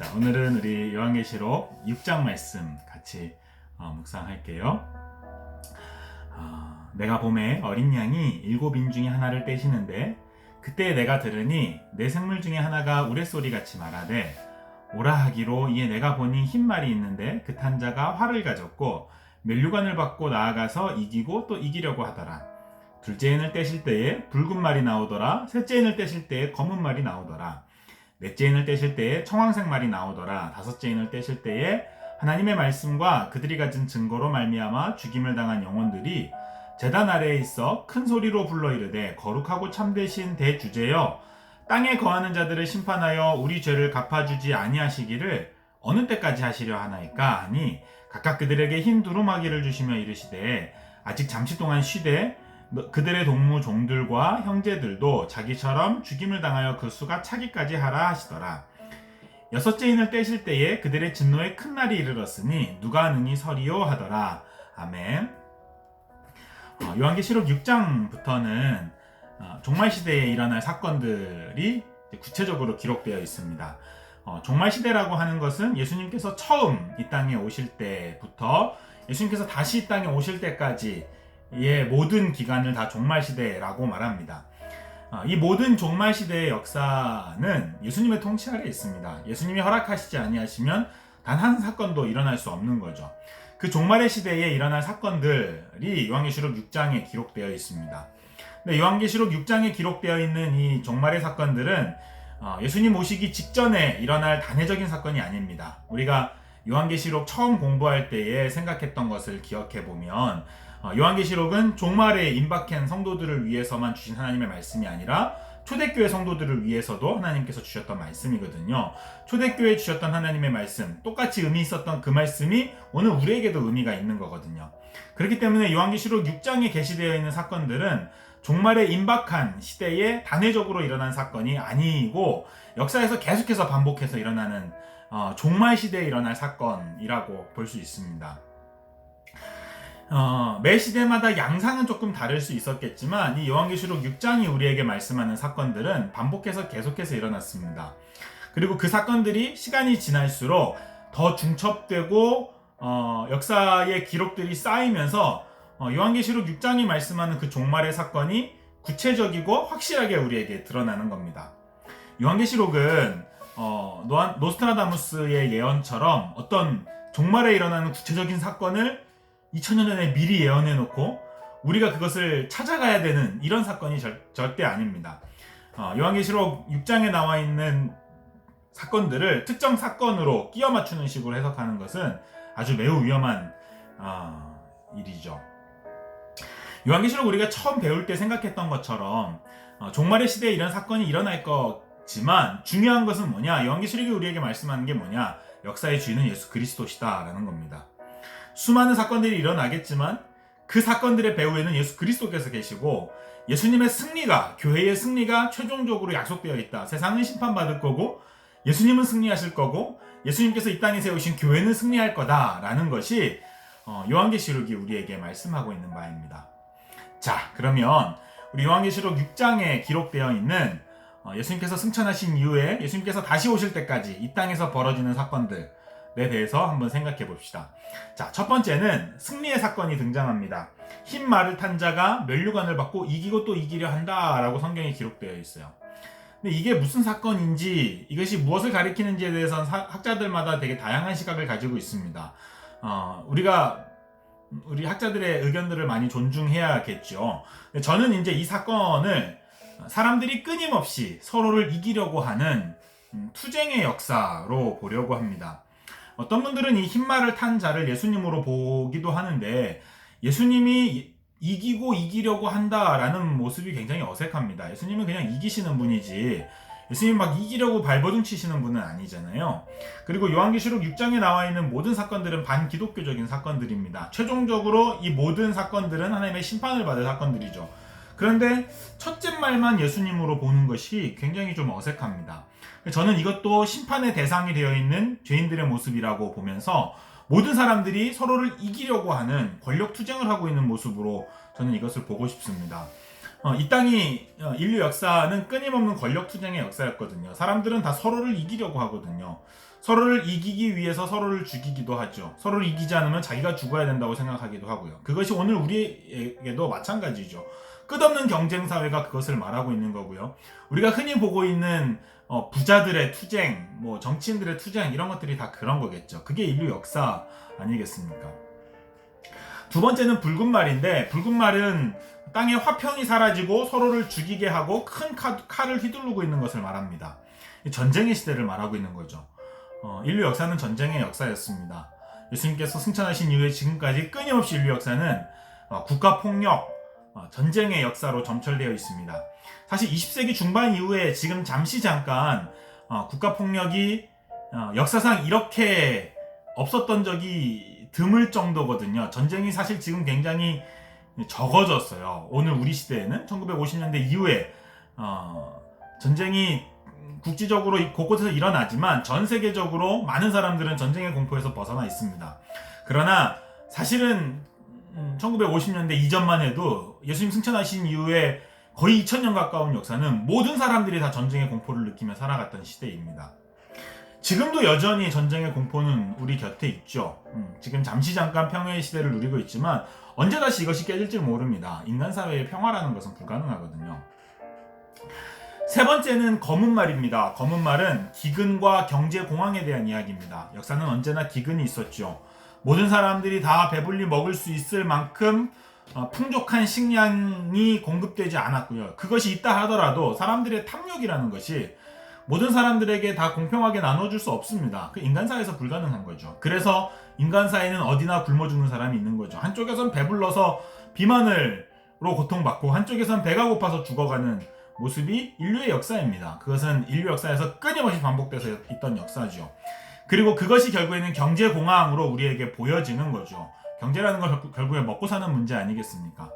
자, 오늘은 우리 요한계시록 6장 말씀 같이 어, 묵상할게요. 어, 내가 봄에 어린 양이 일곱 인 중에 하나를 떼시는데 그때 내가 들으니 내 생물 중에 하나가 우레소리 같이 말하되 오라 하기로 이에 내가 보니 흰 말이 있는데 그 탄자가 활을 가졌고 멸류관을 받고 나아가서 이기고 또 이기려고 하더라. 둘째 인을 떼실 때에 붉은 말이 나오더라. 셋째 인을 떼실 때에 검은 말이 나오더라. 넷째 인을 떼실 때에 청황색 말이 나오더라. 다섯째 인을 떼실 때에 하나님의 말씀과 그들이 가진 증거로 말미암아 죽임을 당한 영혼들이 제단 아래에 있어 큰 소리로 불러 이르되 거룩하고 참되신 대주제여 땅에 거하는 자들을 심판하여 우리 죄를 갚아주지 아니하시기를 어느 때까지 하시려 하나이까 하니 각각 그들에게 흰 두루마기를 주시며 이르시되 아직 잠시 동안 쉬되 너- 그들의 동무 종들과 형제들도 자기처럼 죽임을 당하여 그 수가 차기까지 하라 하시더라. 여섯째 인을 떼실 때에 그들의 진노에 큰 날이 이르렀으니 누가 능히 서리요 하더라. 아멘. 어, 요한계시록 6장부터는 어, 종말 시대에 일어날 사건들이 구체적으로 기록되어 있습니다. 어, 종말 시대라고 하는 것은 예수님께서 처음 이 땅에 오실 때부터 예수님께서 다시 이 땅에 오실 때까지 의 모든 기간을 다 종말 시대라고 말합니다. 어, 이 모든 종말 시대의 역사는 예수님의 통치 아래 있습니다. 예수님이 허락하시지 아니하시면 단 한 사건도 일어날 수 없는 거죠. 그 종말의 시대에 일어날 사건들이 요한계시록 6장에 기록되어 있습니다. 근데 요한계시록 6장에 기록되어 있는 이 종말의 사건들은 어, 예수님 오시기 직전에 일어날 단회적인 사건이 아닙니다. 우리가 요한계시록 처음 공부할 때에 생각했던 것을 기억해 보면 어, 요한계시록은 종말에 임박한 성도들을 위해서만 주신 하나님의 말씀이 아니라 초대교회 성도들을 위해서도 하나님께서 주셨던 말씀이거든요. 초대교회에 주셨던 하나님의 말씀, 똑같이 의미 있었던 그 말씀이 오늘 우리에게도 의미가 있는 거거든요. 그렇기 때문에 요한계시록 6장에 게시되어 있는 사건들은 종말에 임박한 시대에 단회적으로 일어난 사건이 아니고 역사에서 계속해서 반복해서 일어나는 어, 종말 시대에 일어날 사건이라고 볼 수 있습니다. 어, 매 시대마다 양상은 조금 다를 수 있었겠지만 이 요한계시록 6장이 우리에게 말씀하는 사건들은 반복해서 계속해서 일어났습니다. 그리고 그 사건들이 시간이 지날수록 더 중첩되고 어, 역사의 기록들이 쌓이면서 어, 요한계시록 6장이 말씀하는 그 종말의 사건이 구체적이고 확실하게 우리에게 드러나는 겁니다. 요한계시록은 어, 노스트라다무스의 예언처럼 어떤 종말에 일어나는 구체적인 사건을 2000년 전에 미리 예언해 놓고 우리가 그것을 찾아가야 되는 이런 사건이 절, 절대 아닙니다. 어, 요한계시록 6장에 나와 있는 사건들을 특정 사건으로 끼워 맞추는 식으로 해석하는 것은 아주 매우 위험한 어, 일이죠. 요한계시록 우리가 처음 배울 때 생각했던 것처럼 어, 종말의 시대에 이런 사건이 일어날 거 지만 중요한 것은 뭐냐? 요한계시록이 우리에게 말씀하는 게 뭐냐? 역사의 주인은 예수 그리스도시다라는 겁니다. 수많은 사건들이 일어나겠지만 그 사건들의 배후에는 예수 그리스도께서 계시고 예수님의 승리가 교회의 승리가 최종적으로 약속되어 있다. 세상은 심판받을 거고 예수님은 승리하실 거고 예수님께서 이 땅에 세우신 교회는 승리할 거다라는 것이 어, 요한계시록이 우리에게 말씀하고 있는 바입니다. 자, 그러면 우리 요한계시록 6장에 기록되어 있는 어, 예수님께서 승천하신 이후에 예수님께서 다시 오실 때까지 이 땅에서 벌어지는 사건들에 대해서 한번 생각해 봅시다. 자, 첫 번째는 승리의 사건이 등장합니다. 흰 말을 탄 자가 멸류관을 받고 이기고 또 이기려 한다라고 성경에 기록되어 있어요. 근데 이게 무슨 사건인지 이것이 무엇을 가리키는지에 대해서는 사- 학자들마다 되게 다양한 시각을 가지고 있습니다. 어, 우리가 우리 학자들의 의견들을 많이 존중해야겠죠. 저는 이제 이 사건을 사람들이 끊임없이 서로를 이기려고 하는 음, 투쟁의 역사로 보려고 합니다. 어떤 분들은 이 흰말을 탄 자를 예수님으로 보기도 하는데 예수님이 이기고 이기려고 한다라는 모습이 굉장히 어색합니다. 예수님은 그냥 이기시는 분이지 예수님 막 이기려고 발버둥 치시는 분은 아니잖아요. 그리고 요한계시록 6장에 나와 있는 모든 사건들은 반기독교적인 사건들입니다. 최종적으로 이 모든 사건들은 하나님의 심판을 받을 사건들이죠. 그런데 첫째 말만 예수님으로 보는 것이 굉장히 좀 어색합니다. 저는 이것도 심판의 대상이 되어 있는 죄인들의 모습이라고 보면서 모든 사람들이 서로를 이기려고 하는 권력 투쟁을 하고 있는 모습으로 저는 이것을 보고 싶습니다. 어, 이 땅이 어, 인류 역사는 끊임없는 권력 투쟁의 역사였거든요. 사람들은 다 서로를 이기려고 하거든요. 서로를 이기기 위해서 서로를 죽이기도 하죠. 서로를 이기지 않으면 자기가 죽어야 된다고 생각하기도 하고요. 그것이 오늘 우리에게도 마찬가지죠. 끝없는 경쟁 사회가 그것을 말하고 있는 거고요. 우리가 흔히 보고 있는 어, 부자들의 투쟁, 뭐 정치인들의 투쟁 이런 것들이 다 그런 거겠죠. 그게 인류 역사 아니겠습니까? 두 번째는 붉은 말인데 붉은 말은 땅의 화평이 사라지고 서로를 죽이게 하고 큰 칼, 칼을 휘두르고 있는 것을 말합니다. 이 전쟁의 시대를 말하고 있는 거죠. 어, 인류 역사는 전쟁의 역사였습니다. 예수님께서 승천하신 이후에 지금까지 끊임없이 인류 역사는 어, 국가 폭력, 어, 전쟁의 역사로 점철되어 있습니다. 사실 20세기 중반 이후에 지금 잠시 잠깐 어, 국가 폭력이 어, 역사상 이렇게 없었던 적이 드물 정도거든요. 전쟁이 사실 지금 굉장히 적어졌어요. 오늘 우리 시대에는 1950년대 이후에 어, 전쟁이 국지적으로 곳곳에서 일어나지만 전 세계적으로 많은 사람들은 전쟁의 공포에서 벗어나 있습니다. 그러나 사실은 1950년대 이전만 해도 예수님 승천하신 이후에 거의 2000년 가까운 역사는 모든 사람들이 다 전쟁의 공포를 느끼며 살아갔던 시대입니다. 지금도 여전히 전쟁의 공포는 우리 곁에 있죠. 음, 지금 잠시 잠깐 평화의 시대를 누리고 있지만 언제 다시 이것이 깨질지 모릅니다. 인간 사회의 평화라는 것은 불가능하거든요. 세 번째는 검은 말입니다. 검은 말은 기근과 경제 공황에 대한 이야기입니다. 역사는 언제나 기근이 있었죠. 모든 사람들이 다 배불리 먹을 수 있을 만큼 어, 풍족한 식량이 공급되지 않았고요. 그것이 있다 하더라도 사람들의 탐욕이라는 것이 모든 사람들에게 다 공평하게 나눠줄 수 없습니다. 그 인간사에서 불가능한 거죠. 그래서 인간사에는 어디나 굶어 죽는 사람이 있는 거죠. 한쪽에선 배불러서 비만을로 고통받고 한쪽에선 배가 고파서 죽어가는 모습이 인류의 역사입니다. 그것은 인류 역사에서 끊임없이 반복돼서 있던 역사죠. 그리고 그것이 결국에는 경제 공황으로 우리에게 보여지는 거죠. 경제라는 건 결국에 먹고 사는 문제 아니겠습니까?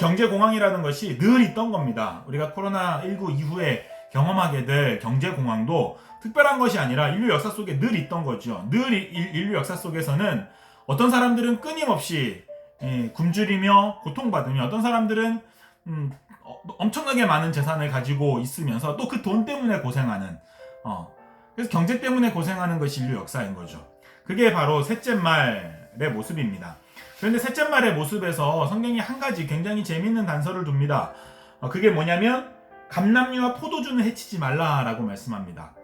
경제 공황이라는 것이 늘 있던 겁니다. 우리가 코로나19 이후에 경험하게 될 경제 공황도 특별한 것이 아니라 인류 역사 속에 늘 있던 거죠. 늘 인류 역사 속에서는 어떤 사람들은 끊임없이 예, 굶주리며 고통받으며 어떤 사람들은 음, 어, 엄청나게 많은 재산을 가지고 있으면서 또 그 돈 때문에 고생하는 어, 그래서 경제 때문에 고생하는 것이 인류 역사인 거죠. 그게 바로 셋째 말의 모습입니다. 그런데 셋째 말의 모습에서 성경이 한 가지 굉장히 재밌는 단서를 둡니다. 어, 그게 뭐냐면 감남류와 포도주는 해치지 말라라고 말씀합니다.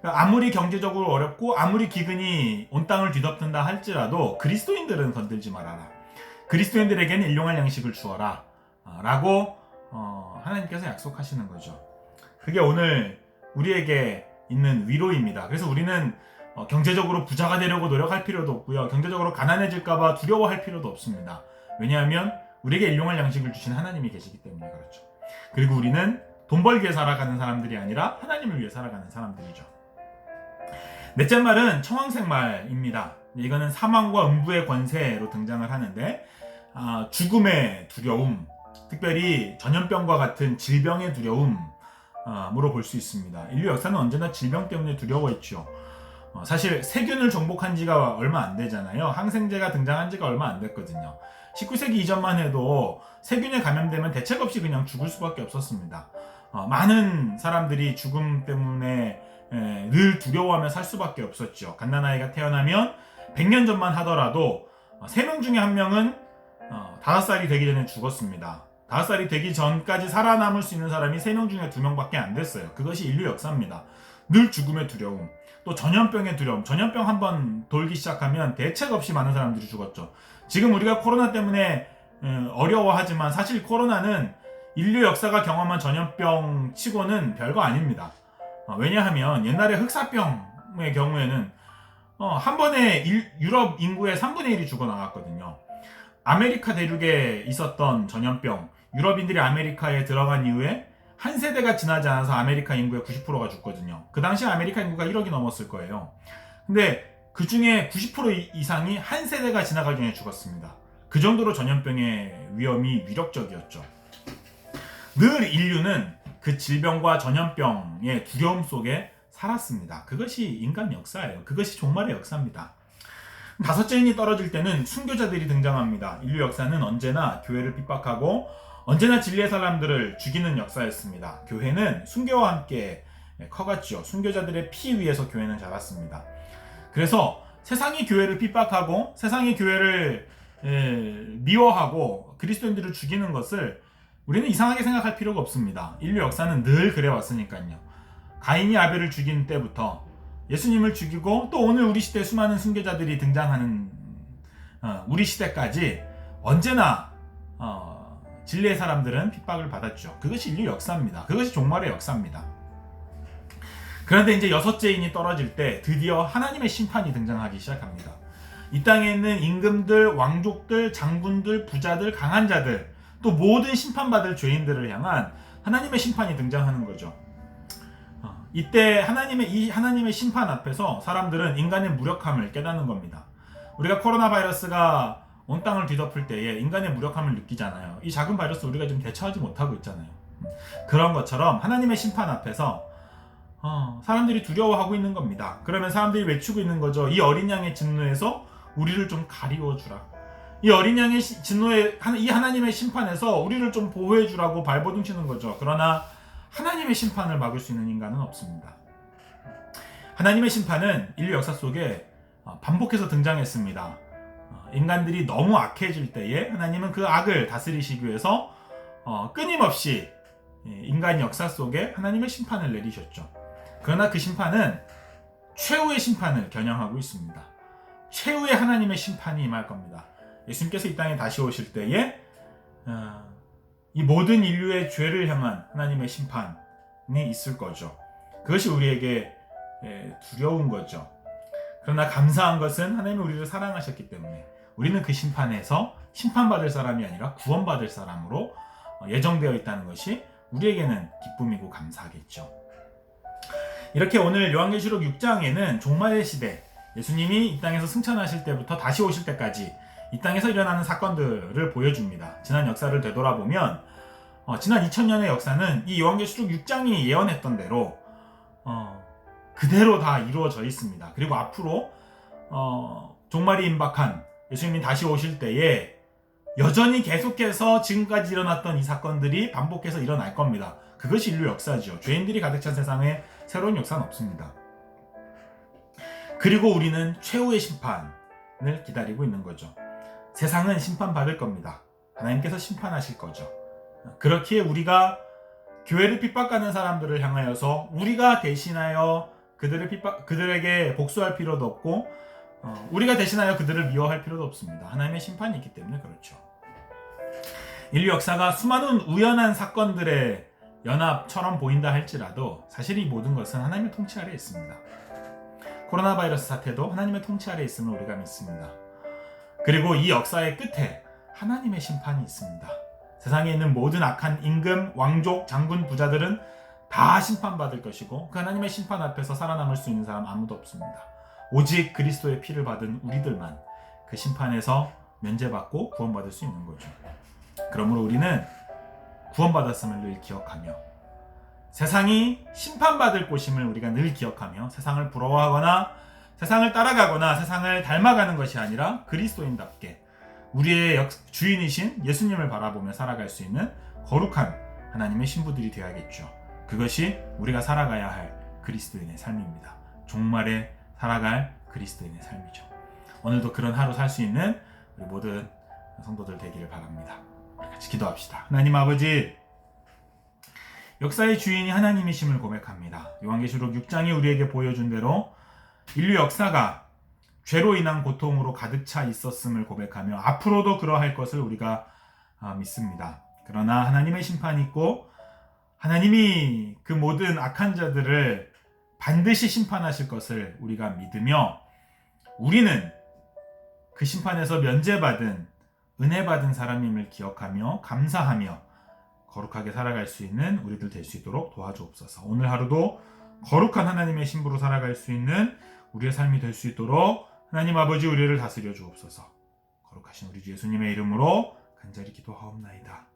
그러니까 아무리 경제적으로 어렵고 아무리 기근이 온 땅을 뒤덮는다 할지라도 그리스도인들은 건들지 말아라. 그리스도인들에게는 일용할 양식을 주어라. 어, 라고 어, 하나님께서 약속하시는 거죠. 그게 오늘 우리에게 있는 위로입니다. 그래서 우리는 어, 경제적으로 부자가 되려고 노력할 필요도 없고요. 경제적으로 가난해질까봐 두려워할 필요도 없습니다. 왜냐하면 우리에게 일용할 양식을 주신 하나님이 계시기 때문에 그렇죠. 그리고 우리는 돈 벌기 위해 살아가는 사람들이 아니라 하나님을 위해 살아가는 사람들이죠. 넷째 말은 청황색 말입니다. 이거는 사망과 음부의 권세로 등장을 하는데 아, 죽음의 두려움, 특별히 전염병과 같은 질병의 두려움 으로 볼수 있습니다. 인류 역사는 언제나 질병 때문에 두려워했죠. 어, 사실 세균을 정복한 지가 얼마 안 되잖아요. 항생제가 등장한 지가 얼마 안 됐거든요. 19세기 이전만 해도 세균에 감염되면 대책 없이 그냥 죽을 수밖에 없었습니다. 어, 많은 사람들이 죽음 때문에 에, 늘 두려워하며 살 수밖에 없었죠. 갓난아이가 태어나면 100년 전만 하더라도 어, 3명 중에 한 명은 어, 5살이 되기 전에 죽었습니다. 5살이 되기 전까지 살아남을 수 있는 사람이 3명 중에 2명밖에 안 됐어요. 그것이 인류 역사입니다. 늘 죽음의 두려움. 또 전염병의 두려움. 전염병 한번 돌기 시작하면 대책 없이 많은 사람들이 죽었죠. 지금 우리가 코로나 때문에 어려워하지만 사실 코로나는 인류 역사가 경험한 전염병 치고는 별거 아닙니다. 어, 왜냐하면 옛날에 흑사병의 경우에는 어, 한 번에 유럽 인구의 3분의 1이 죽어 나갔거든요. 아메리카 대륙에 있었던 전염병, 유럽인들이 아메리카에 들어간 이후에 한 세대가 지나지 않아서 아메리카 인구의 90%가 죽거든요. 그 당시 아메리카 인구가 1억이 넘었을 거예요. 근데 그 중에 90% 이상이 한 세대가 지나갈 중에 죽었습니다. 그 정도로 전염병의 위험이 위력적이었죠. 늘 인류는 그 질병과 전염병의 두려움 속에 살았습니다. 그것이 인간 역사예요. 그것이 종말의 역사입니다. 다섯째 인이 떨어질 때는 순교자들이 등장합니다. 인류 역사는 언제나 교회를 핍박하고 언제나 진리의 사람들을 죽이는 역사였습니다. 교회는 순교와 함께 커갔죠. 순교자들의 피 위에서 교회는 자랐습니다. 그래서 세상이 교회를 핍박하고 세상이 교회를 에, 미워하고 그리스도인들을 죽이는 것을 우리는 이상하게 생각할 필요가 없습니다. 인류 역사는 늘 그래 왔으니까요. 가인이 아벨을 죽인 때부터 예수님을 죽이고 또 오늘 우리 시대 수많은 순교자들이 등장하는 어, 우리 시대까지 언제나 어, 진리의 사람들은 핍박을 받았죠. 그것이 인류 역사입니다. 그것이 종말의 역사입니다. 그런데 이제 여섯째 인이 떨어질 때 드디어 하나님의 심판이 등장하기 시작합니다. 이 땅에 있는 임금들, 왕족들, 장군들, 부자들, 강한 자들, 또 모든 심판받을 죄인들을 향한 하나님의 심판이 등장하는 거죠. 어, 이때 하나님의 이 하나님의 심판 앞에서 사람들은 인간의 무력함을 깨닫는 겁니다. 우리가 코로나 바이러스가 온 땅을 뒤덮을 때에 인간의 무력함을 느끼잖아요. 이 작은 바이러스 우리가 지금 대처하지 못하고 있잖아요. 음, 그런 것처럼 하나님의 심판 앞에서 어, 사람들이 두려워하고 있는 겁니다. 그러면 사람들이 외치고 있는 거죠. 이 어린 양의 진노에서 우리를 좀 가리워 주라. 이 어린 양의 시- 진노에 하- 이 하나님의 심판에서 우리를 좀 보호해 주라고 발버둥 치는 거죠. 그러나 하나님의 심판을 막을 수 있는 인간은 없습니다. 하나님의 심판은 인류 역사 속에 어, 반복해서 등장했습니다. 어, 인간들이 너무 악해질 때에 하나님은 그 악을 다스리시기 위해서 어, 끊임없이 예, 인간 역사 속에 하나님의 심판을 내리셨죠. 그러나 그 심판은 최후의 심판을 겨냥하고 있습니다. 최후의 하나님의 심판이 임할 겁니다. 예수님께서 이 땅에 다시 오실 때에 어, 이 모든 인류의 죄를 향한 하나님의 심판이 있을 거죠. 그것이 우리에게 예, 두려운 거죠. 그러나 감사한 것은 하나님이 우리를 사랑하셨기 때문에 우리는 그 심판에서 심판받을 사람이 아니라 구원받을 사람으로 어, 예정되어 있다는 것이 우리에게는 기쁨이고 감사하겠죠. 이렇게 오늘 요한계시록 6장에는 종말의 시대, 예수님이 이 땅에서 승천하실 때부터 다시 오실 때까지 이 땅에서 일어나는 사건들을 보여줍니다. 지난 역사를 되돌아보면 어, 지난 2000년의 역사는 이 요한계시록 6장이 예언했던 대로 어, 그대로 다 이루어져 있습니다. 그리고 앞으로 어, 종말이 임박한 예수님이 다시 오실 때에 여전히 계속해서 지금까지 일어났던 이 사건들이 반복해서 일어날 겁니다. 그것이 인류 역사죠. 죄인들이 가득 찬 세상에 새로운 역사는 없습니다. 그리고 우리는 최후의 심판을 기다리고 있는 거죠. 세상은 심판받을 겁니다. 하나님께서 심판하실 거죠. 그렇기에 우리가 교회를 핍박하는 사람들을 향하여서 우리가 대신하여 그들을 핍박, 그들에게 복수할 필요도 없고 어, 우리가 대신하여 그들을 미워할 필요도 없습니다. 하나님의 심판이 있기 때문에 그렇죠. 인류 역사가 수많은 우연한 사건들의 연합처럼 보인다 할지라도 사실 이 모든 것은 하나님의 통치 아래에 있습니다. 코로나 바이러스 사태도 하나님의 통치 아래에 있음을 우리가 믿습니다. 그리고 이 역사의 끝에 하나님의 심판이 있습니다. 세상에 있는 모든 악한 임금, 왕족, 장군, 부자들은 다 심판받을 것이고 그 하나님의 심판 앞에서 살아남을 수 있는 사람 아무도 없습니다. 오직 그리스도의 피를 받은 우리들만 그 심판에서 면제받고 구원받을 수 있는 거죠. 그러므로 우리는 구원받았음을 늘 기억하며 세상이 심판받을 곳임을 우리가 늘 기억하며 세상을 부러워하거나 세상을 따라가거나 세상을 닮아가는 것이 아니라 그리스도인답게 우리의 역- 주인이신 예수님을 바라보며 살아갈 수 있는 거룩한 하나님의 신부들이 되어야겠죠. 그것이 우리가 살아가야 할 그리스도인의 삶입니다. 종말에 살아갈 그리스도인의 삶이죠. 오늘도 그런 하루 살 수 있는 우리 모든 성도들 되기를 바랍니다. 우리 같이 기도합시다. 하나님 아버지, 역사의 주인이 하나님이심을 고백합니다. 요한계시록 6장이 우리에게 보여준 대로 인류 역사가 죄로 인한 고통으로 가득 차 있었음을 고백하며 앞으로도 그러할 것을 우리가 아, 믿습니다. 그러나 하나님의 심판이 있고 하나님이 그 모든 악한 자들을 반드시 심판하실 것을 우리가 믿으며 우리는 그 심판에서 면제받은 은혜 받은 사람임을 기억하며 감사하며 거룩하게 살아갈 수 있는 우리들 될 수 있도록 도와주옵소서. 오늘 하루도 거룩한 하나님의 신부로 살아갈 수 있는 우리의 삶이 될 수 있도록 하나님 아버지 우리를 다스려 주옵소서. 거룩하신 우리 주 예수님의 이름으로 간절히 기도하옵나이다.